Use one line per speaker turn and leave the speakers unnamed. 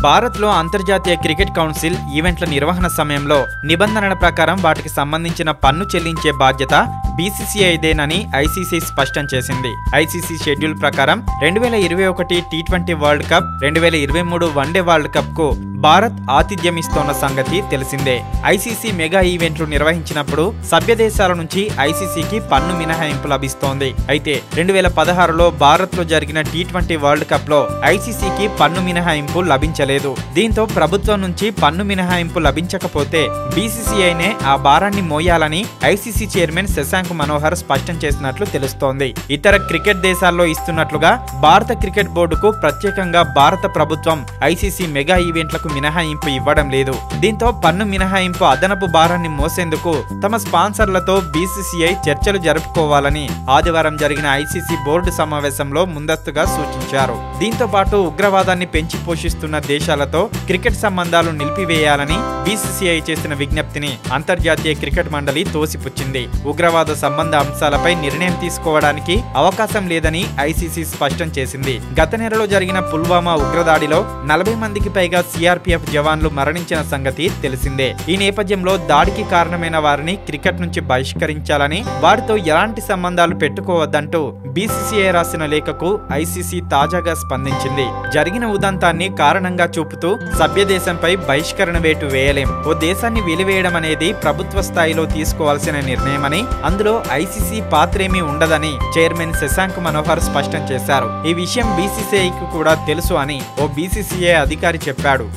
భారత్లో అంతర్జాతీయ cricket council ఈవెంట్ల నిర్వహణ సమయంలో నిబంధనల ప్రకారం వాటికి సంబంధించిన పన్ను చెల్లించే బాధ్యత బీసీసీఐదేనని ఐసీసీ స్పష్టం చేసింది. ఐసీసీ షెడ్యూల్ ప్రకారం రెండు వేల ఇరవై ఒకటి టీ ట్వంటీ వరల్డ్ కప్ రెండు వేల ఇరవై మూడు వన్డే వరల్డ్ కప్కు భారత్ ఆతిథ్యం ఇస్తోన్న సంగతి తెలిసిందే. ఐసీసీ మెగా ఈవెంట్లు నిర్వహించినప్పుడు సభ్య దేశాల నుంచి ఐసీసీకి పన్ను మినహాయింపు లభిస్తోంది. అయితే రెండు వేల పదహారులో భారత్లో జరిగిన టీ ట్వంటీ వరల్డ్ కప్లో ఐసీసీకి పన్ను మినహాయింపు లభించలేదు. దీంతో ప్రభుత్వం నుంచి పన్ను మినహాయింపు లభించకపోతే బీసీసీఐనే ఆ భారాన్ని మోయాలని ఐసీసీ చైర్మన్ శశాంక్ మనోహర్ స్పష్టం చేసినట్లు తెలుస్తోంది. ఇతర క్రికెట్ దేశాల్లో ఇస్తున్నట్లుగా భారత క్రికెట్ బోర్డుకు ప్రత్యేకంగా భారత ప్రభుత్వం ఐసీసీ మెగా ఈవెంట్లకు మినహాయింపు ఇవ్వడం లేదు. దీంతో పన్ను మినహాయింపు అదనపు భారాన్ని మోసేందుకు తమ స్పాన్సర్లతో బీసీసీఐ చర్చలు జరుపుకోవాలని ఆదివారం జరిగిన ఐసీసీ బోర్డు సమావేశంలో ముందస్తుగా సూచించారు. దీంతో పాటు ఉగ్రవాదాన్ని పెంచి పోషిస్తున్న దేశాలతో క్రికెట్ సంబంధాలు నిలిపివేయాలని బీసీసీఐ చేసిన విజ్ఞప్తిని అంతర్జాతీయ క్రికెట్ మండలి తోసిపుచ్చింది. ఉగ్రవాద సంబంధ అంశాలపై నిర్ణయం తీసుకోవడానికి అవకాశం లేదని ఐసీసీ స్పష్టం చేసింది. గత నెలలో జరిగిన పుల్వామా ఉగ్రదాడిలో నలభై మందికి పైగా సిఆర్పీఎఫ్ జవాన్లు మరణించిన సంగతి తెలిసిందే. ఈ నేపథ్యంలో దాడికి కారణమైన వారిని క్రికెట్ నుంచి బహిష్కరించాలని వారితో ఎలాంటి సంబంధాలు పెట్టుకోవద్దంటూ బీసీసీఐ రాసిన లేఖకు ఐసీసీ తాజాగా స్పందించింది. జరిగిన ఉదంతాన్ని కారణంగా చూపుతూ సభ్య దేశంపై బహిష్కరణ వేటు వేయలేం. ఓ దేశాన్ని వెలివేయడం అనేది ప్రభుత్వ స్థాయిలో తీసుకోవాల్సిన నిర్ణయమని అందులో ఐసీసీ పాత్రేమీ ఉండదని చైర్మన్ శశాంక్ మనోహర్ స్పష్టం చేశారు. ఈ విషయం బీసీసీఐకి కూడా తెలుసు అని ఓ బీసీసీఐ అధికారి చెప్పాడు.